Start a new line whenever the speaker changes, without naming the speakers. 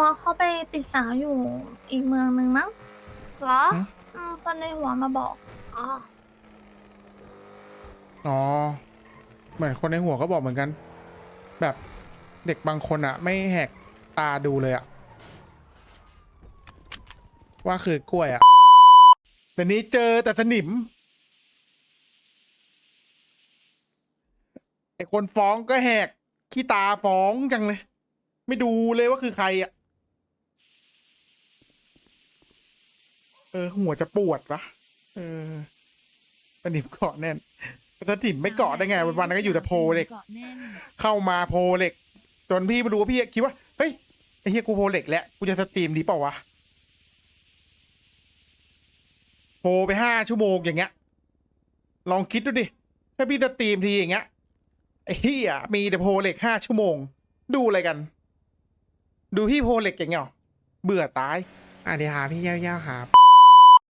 บอกเขาไปติดสาวอยู่อีกเมืองหนึ่งมั้ง
เหรอ
หึ
อืมคนในหัวมาบอก
อ๋อ
อ๋อเหมือนคนในหัวก็บอกเหมือนกัน แบบเด็กบางคนอะไม่แหกตาดูเลยอะว่าคือกล้วยอะแต่นี้เจอแต่สนิมไอคนฟ้องก็แหกขี้ตาฟ้องจังเลย ไม่ดูเลยว่าคือใครอะ เออ หัวจะปวดวะเออสนิมเกาะแน่นแต่สนิมไม่เกาะได้ไงวันๆนั้นก็อยู่แต่โพเหล็ก
เกาะแน่น
เข้ามาโพเหล็ก จนพี่มาดูว่าพี่คิดว่า เฮ้ยไอ้เฮียกูโพเหล็กแล้วกูจะสตรีมดีเปล่าวะโพไปห้าชั่วโมงอย่างเงี้ย ลองคิดดูดิ ถ้าพี่สตรีมทีอย่างเงี้ยไอ้เฮียมีแต่โพเหล็กห้าชั่วโมง ดูอะไรกัน ดูพี่โพเหล็กอย่างเงี้ยเหรอเบื่อตายอะเดี๋ยวหาพี่เย้าๆหา